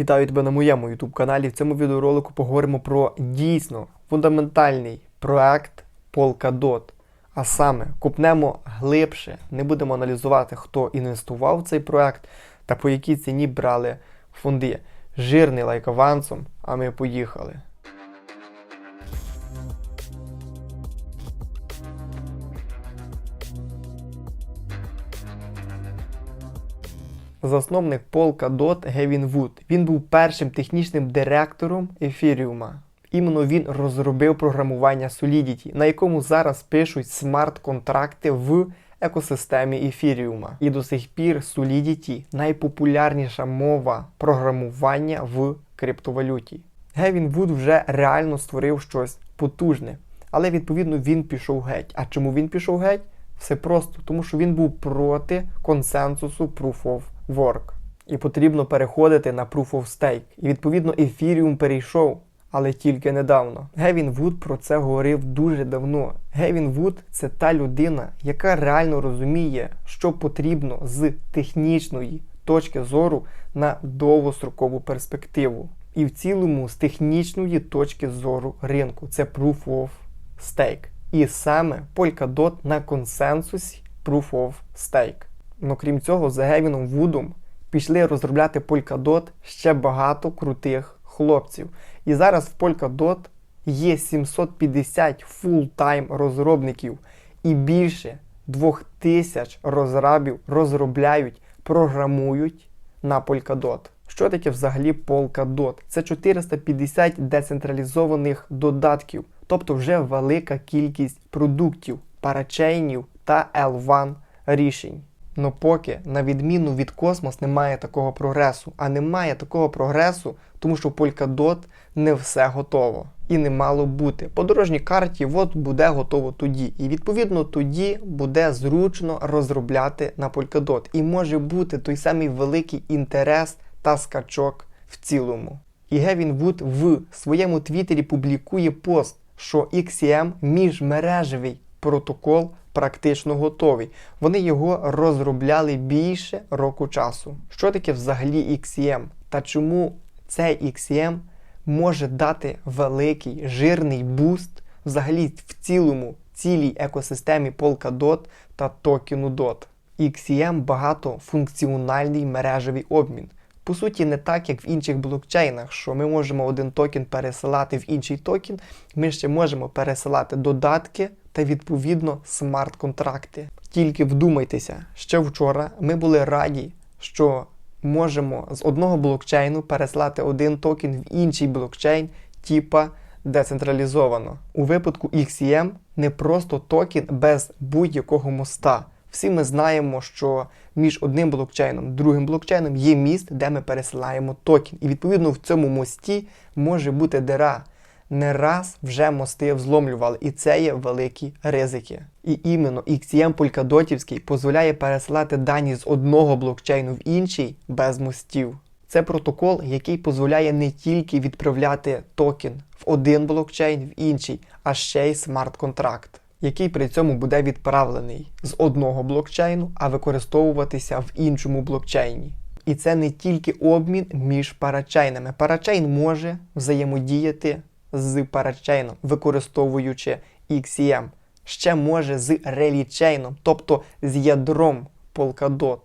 Вітаю тебе на моєму YouTube каналі. В цьому відеоролику поговоримо про дійсно фундаментальний проект Polkadot. А саме купнемо глибше, не будемо аналізувати, хто інвестував в цей проект та по якій ціні брали фонди. Жирний лайк авансом, а ми поїхали. Засновник Polkadot Гевін Вуд. Він був першим технічним директором Ефіріума. Іменно він розробив програмування Solidity, на якому зараз пишуть смарт-контракти в екосистемі Ефіріума. І до сих пір Solidity найпопулярніша мова програмування в криптовалюті. Гевін Вуд вже реально створив щось потужне, але відповідно він пішов геть. А чому він пішов геть? Все просто, тому що він був проти консенсусу Proof of Work. І потрібно переходити на Proof of Stake. І відповідно Ethereum перейшов, але тільки недавно. Гевін Вуд про це говорив дуже давно. Гевін Вуд це та людина, яка реально розуміє, що потрібно з технічної точки зору на довгострокову перспективу. І в цілому з технічної точки зору ринку це Proof of Stake. І саме Polkadot на консенсусі Proof of Stake. Ну крім цього, за Гевіном Вудом пішли розробляти Polkadot ще багато крутих хлопців. І зараз в Polkadot є 750 фултайм розробників і більше 2000 розрабів розробляють, програмують на Polkadot. Що таке взагалі Polkadot? Це 450 децентралізованих додатків, тобто вже велика кількість продуктів, парачейнів та L1 рішень. Но поки, на відміну від Космос, немає такого прогресу. А немає такого прогресу, тому що в Polkadot не все готово. І не мало бути. По дорожній карті от буде готово тоді. І відповідно тоді буде зручно розробляти на Polkadot. І може бути той самий великий інтерес та скачок в цілому. І Гевін Вуд в своєму твіттері публікує пост, що XCM міжмережевий протокол практично готовий. Вони його розробляли більше року часу. Що таке взагалі XCM? Та чому цей XCM може дати великий жирний буст взагалі в цілому цілій екосистемі Polkadot та токену DOT? XCM багатофункціональний мережевий обмін. По суті, не так, як в інших блокчейнах, що ми можемо один токен пересилати в інший токен, ми ще можемо пересилати додатки та відповідно смарт-контракти. Тільки вдумайтеся, ще вчора ми були раді, що можемо з одного блокчейну переслати один токен в інший блокчейн, типа децентралізовано. У випадку XCM не просто токен без будь-якого моста. Всі ми знаємо, що між одним блокчейном і другим блокчейном є міст, де ми пересилаємо токен. І відповідно в цьому мості може бути дира. Не раз вже мости взломлювали, і це є великі ризики. І іменно XCM Polkadotівський дозволяє пересилати дані з одного блокчейну в інший без мостів. Це протокол, який дозволяє не тільки відправляти токен в один блокчейн в інший, а ще й смарт-контракт який при цьому буде відправлений з одного блокчейну, а використовуватися в іншому блокчейні. І це не тільки обмін між парачейнами. Парачейн може взаємодіяти з парачейном, використовуючи XCM. Ще може з релічейном, тобто з ядром Polkadot.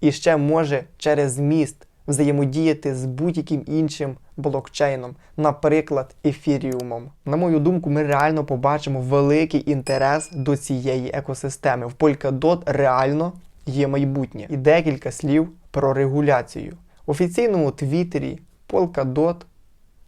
І ще може через міст взаємодіяти з будь-яким іншим блокчейном, наприклад, ефіріумом. На мою думку, ми реально побачимо великий інтерес до цієї екосистеми. В Polkadot реально є майбутнє. І декілька слів про регуляцію. В офіційному твіттері Polkadot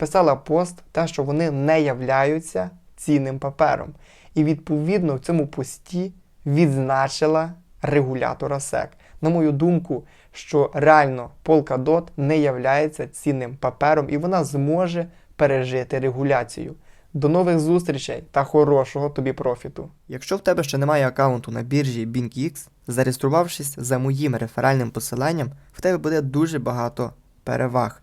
писала пост, те, що вони не являються цінним папером. І відповідно в цьому пості відзначила регулятора SEC. На мою думку, що реально Polkadot не являється цінним папером і вона зможе пережити регуляцію. До нових зустрічей та хорошого тобі профіту. Якщо в тебе ще немає аккаунту на біржі BinkX, зареєструвавшись за моїм реферальним посиланням, в тебе буде дуже багато переваг.